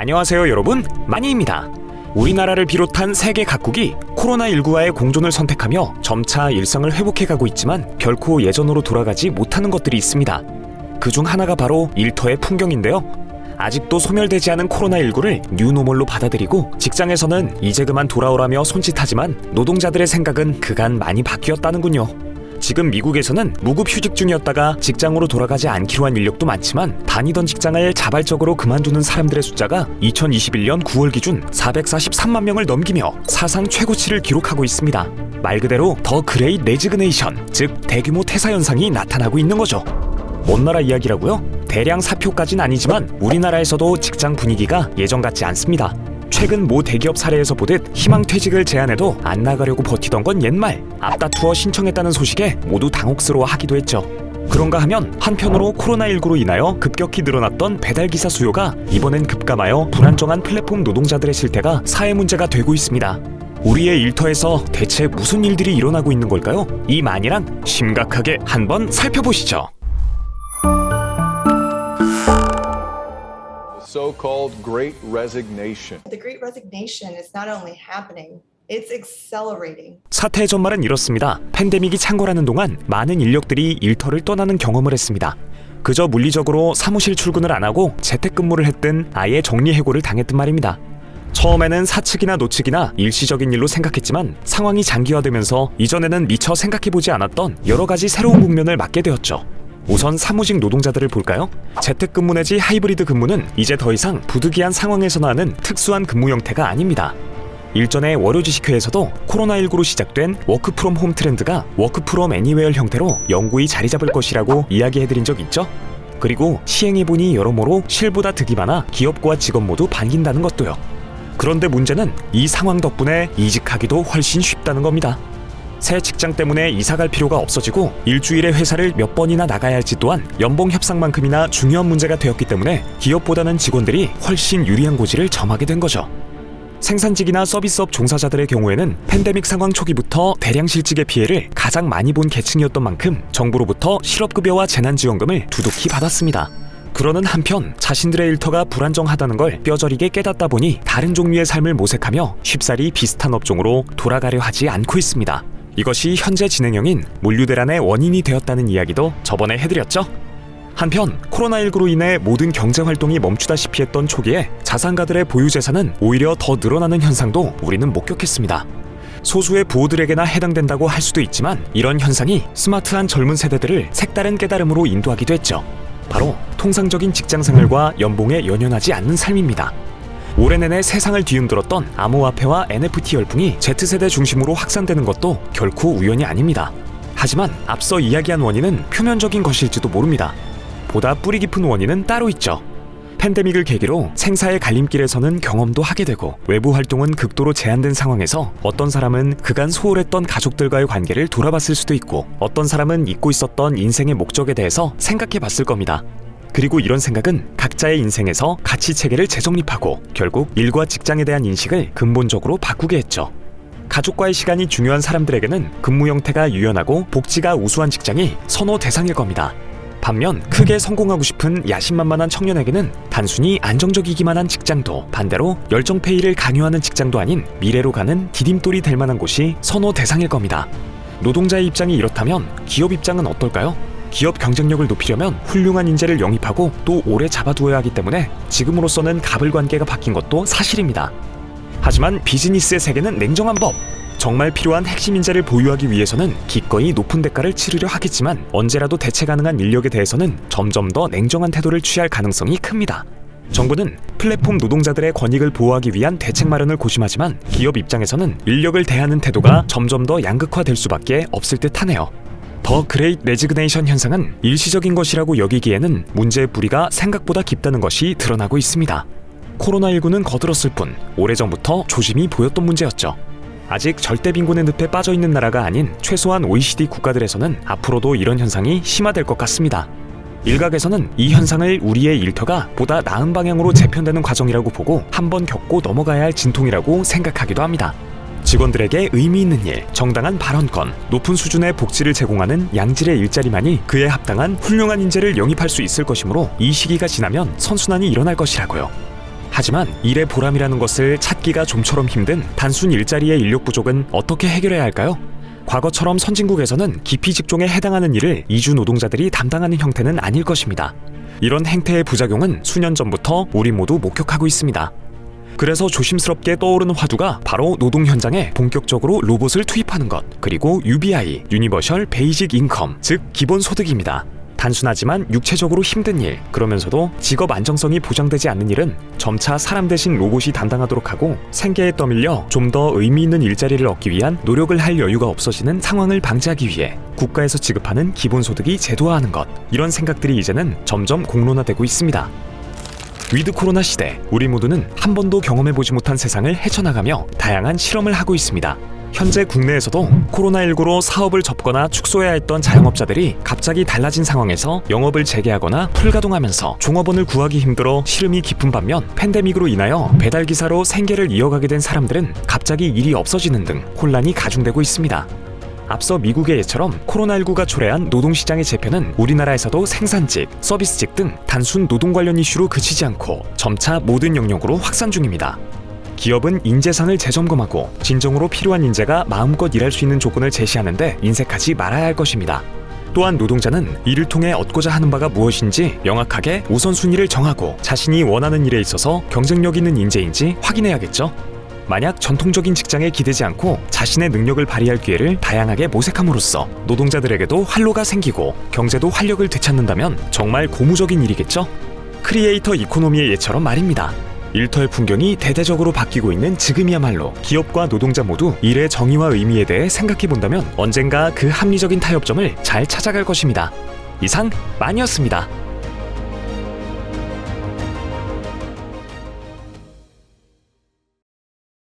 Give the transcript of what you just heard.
안녕하세요 여러분 마니입니다. 우리나라를 비롯한 세계 각국이 코로나19와의 공존을 선택하며 점차 일상을 회복해가고 있지만 결코 예전으로 돌아가지 못하는 것들이 있습니다. 그 중 하나가 바로 일터의 풍경인데요. 아직도 소멸되지 않은 코로나19를 뉴노멀로 받아들이고 직장에서는 이제 그만 돌아오라며 손짓하지만 노동자들의 생각은 그간 많이 바뀌었다는군요. 지금 미국에서는 무급 휴직 중이었다가 직장으로 돌아가지 않기로 한 인력도 많지만 다니던 직장을 자발적으로 그만두는 사람들의 숫자가 2021년 9월 기준 443만 명을 넘기며 사상 최고치를 기록하고 있습니다. 말 그대로 더 그레이트 레지그네이션, 즉 대규모 퇴사 현상이 나타나고 있는 거죠. 먼 나라 이야기라고요? 대량 사표까진 아니지만 우리나라에서도 직장 분위기가 예전 같지 않습니다. 최근 모 대기업 사례에서 보듯 희망 퇴직을 제안해도 안 나가려고 버티던 건 옛말. 앞다투어 신청했다는 소식에 모두 당혹스러워하기도 했죠. 그런가 하면 한편으로 코로나19로 인하여 급격히 늘어났던 배달 기사 수요가 이번엔 급감하여 불안정한 플랫폼 노동자들의 실태가 사회 문제가 되고 있습니다. 우리의 일터에서 대체 무슨 일들이 일어나고 있는 걸까요? 이 만이랑 심각하게 한번 살펴보시죠. So-called Great Resignation. The Great Resignation is not only happening, it's accelerating. 사태의 전말은 이렇습니다. 팬데믹이 창궐하는 동안 많은 인력들이 일터를 떠나는 경험을 했습니다. 그저 물리적으로 사무실 출근을 안 하고 재택근무를 했든 아예 정리해고를 당했든 말입니다. 처음에는 사측이나 노측이나 일시적인 일로 생각했지만 상황이 장기화되면서 이전에는 미처 생각해보지 않았던 여러 가지 새로운 국면을 맞게 되었죠. 우선 사무직 노동자들을 볼까요? 재택근무 내지 하이브리드 근무는 이제 더 이상 부득이한 상황에서 나는 특수한 근무 형태가 아닙니다. 일전에 월요지식회에서도 코로나19로 시작된 워크 프롬 홈 트렌드가 워크 프롬 애니웨어 형태로 영구히 자리 잡을 것이라고 이야기해드린 적 있죠? 그리고 시행해보니 여러모로 실보다 득이 많아 기업과 직원 모두 반긴다는 것도요. 그런데 문제는 이 상황 덕분에 이직하기도 훨씬 쉽다는 겁니다. 새 직장 때문에 이사 갈 필요가 없어지고 일주일에 회사를 몇 번이나 나가야 할지 또한 연봉 협상만큼이나 중요한 문제가 되었기 때문에 기업보다는 직원들이 훨씬 유리한 고지를 점하게 된 거죠. 생산직이나 서비스업 종사자들의 경우에는 팬데믹 상황 초기부터 대량 실직의 피해를 가장 많이 본 계층이었던 만큼 정부로부터 실업급여와 재난지원금을 두둑히 받았습니다. 그러는 한편 자신들의 일터가 불안정하다는 걸 뼈저리게 깨닫다 보니 다른 종류의 삶을 모색하며 쉽사리 비슷한 업종으로 돌아가려 하지 않고 있습니다. 이것이 현재 진행형인 물류대란의 원인이 되었다는 이야기도 저번에 해드렸죠? 한편 코로나19로 인해 모든 경제 활동이 멈추다시피 했던 초기에 자산가들의 보유 재산은 오히려 더 늘어나는 현상도 우리는 목격했습니다. 소수의 부호들에게나 해당된다고 할 수도 있지만 이런 현상이 스마트한 젊은 세대들을 색다른 깨달음으로 인도하기도 했죠. 바로 통상적인 직장 생활과 연봉에 연연하지 않는 삶입니다. 올해 내내 세상을 뒤흔들었던 암호화폐와 NFT 열풍이 Z세대 중심으로 확산되는 것도 결코 우연이 아닙니다. 하지만 앞서 이야기한 원인은 표면적인 것일지도 모릅니다. 보다 뿌리 깊은 원인은 따로 있죠. 팬데믹을 계기로 생사의 갈림길에 서는 경험도 하게 되고 외부 활동은 극도로 제한된 상황에서 어떤 사람은 그간 소홀했던 가족들과의 관계를 돌아봤을 수도 있고 어떤 사람은 잊고 있었던 인생의 목적에 대해서 생각해 봤을 겁니다. 그리고 이런 생각은 각자의 인생에서 가치 체계를 재정립하고 결국 일과 직장에 대한 인식을 근본적으로 바꾸게 했죠. 가족과의 시간이 중요한 사람들에게는 근무 형태가 유연하고 복지가 우수한 직장이 선호 대상일 겁니다. 반면 크게 성공하고 싶은 야심만만한 청년에게는 단순히 안정적이기만 한 직장도 반대로 열정 페이를 강요하는 직장도 아닌 미래로 가는 디딤돌이 될 만한 곳이 선호 대상일 겁니다. 노동자의 입장이 이렇다면 기업 입장은 어떨까요? 기업 경쟁력을 높이려면 훌륭한 인재를 영입하고 또 오래 잡아두어야 하기 때문에 지금으로서는 갑을 관계가 바뀐 것도 사실입니다. 하지만 비즈니스의 세계는 냉정한 법. 정말 필요한 핵심 인재를 보유하기 위해서는 기꺼이 높은 대가를 치르려 하겠지만 언제라도 대체 가능한 인력에 대해서는 점점 더 냉정한 태도를 취할 가능성이 큽니다. 정부는 플랫폼 노동자들의 권익을 보호하기 위한 대책 마련을 고심하지만 기업 입장에서는 인력을 대하는 태도가 점점 더 양극화될 수밖에 없을 듯 하네요. 더 그레이트 레지그네이션 현상은 일시적인 것이라고 여기기에는 문제의 뿌리가 생각보다 깊다는 것이 드러나고 있습니다. 코로나19는 거들었을 뿐 오래전부터 조짐이 보였던 문제였죠. 아직 절대 빈곤의 늪에 빠져 있는 나라가 아닌 최소한 OECD 국가들에서는 앞으로도 이런 현상이 심화될 것 같습니다. 일각에서는 이 현상을 우리의 일터가 보다 나은 방향으로 재편되는 과정이라고 보고 한번 겪고 넘어가야 할 진통이라고 생각하기도 합니다. 직원들에게 의미 있는 일, 정당한 발언권, 높은 수준의 복지를 제공하는 양질의 일자리만이 그에 합당한 훌륭한 인재를 영입할 수 있을 것이므로 이 시기가 지나면 선순환이 일어날 것이라고요. 하지만 일의 보람이라는 것을 찾기가 좀처럼 힘든 단순 일자리의 인력 부족은 어떻게 해결해야 할까요? 과거처럼 선진국에서는 기피 직종에 해당하는 일을 이주 노동자들이 담당하는 형태는 아닐 것입니다. 이런 행태의 부작용은 수년 전부터 우리 모두 목격하고 있습니다. 그래서 조심스럽게 떠오르는 화두가 바로 노동 현장에 본격적으로 로봇을 투입하는 것, 그리고 UBI, 유니버셜 베이직 인컴, 즉 기본 소득입니다. 단순하지만 육체적으로 힘든 일, 그러면서도 직업 안정성이 보장되지 않는 일은 점차 사람 대신 로봇이 담당하도록 하고 생계에 떠밀려 좀 더 의미 있는 일자리를 얻기 위한 노력을 할 여유가 없어지는 상황을 방지하기 위해 국가에서 지급하는 기본소득이 제도화하는 것, 이런 생각들이 이제는 점점 공론화되고 있습니다. 위드 코로나 시대, 우리 모두는 한 번도 경험해보지 못한 세상을 헤쳐나가며 다양한 실험을 하고 있습니다. 현재 국내에서도 코로나19로 사업을 접거나 축소해야 했던 자영업자들이 갑자기 달라진 상황에서 영업을 재개하거나 풀가동하면서 종업원을 구하기 힘들어 시름이 깊은 반면 팬데믹으로 인하여 배달기사로 생계를 이어가게 된 사람들은 갑자기 일이 없어지는 등 혼란이 가중되고 있습니다. 앞서 미국의 예처럼 코로나19가 초래한 노동시장의 재편은 우리나라에서도 생산직, 서비스직 등 단순 노동 관련 이슈로 그치지 않고 점차 모든 영역으로 확산 중입니다. 기업은 인재상을 재점검하고 진정으로 필요한 인재가 마음껏 일할 수 있는 조건을 제시하는데 인색하지 말아야 할 것입니다. 또한 노동자는 이를 통해 얻고자 하는 바가 무엇인지 명확하게 우선순위를 정하고 자신이 원하는 일에 있어서 경쟁력 있는 인재인지 확인해야겠죠. 만약 전통적인 직장에 기대지 않고 자신의 능력을 발휘할 기회를 다양하게 모색함으로써 노동자들에게도 활로가 생기고 경제도 활력을 되찾는다면 정말 고무적인 일이겠죠? 크리에이터 이코노미의 예처럼 말입니다. 일터의 풍경이 대대적으로 바뀌고 있는 지금이야말로 기업과 노동자 모두 일의 정의와 의미에 대해 생각해 본다면 언젠가 그 합리적인 타협점을 잘 찾아갈 것입니다. 이상 마니였습니다.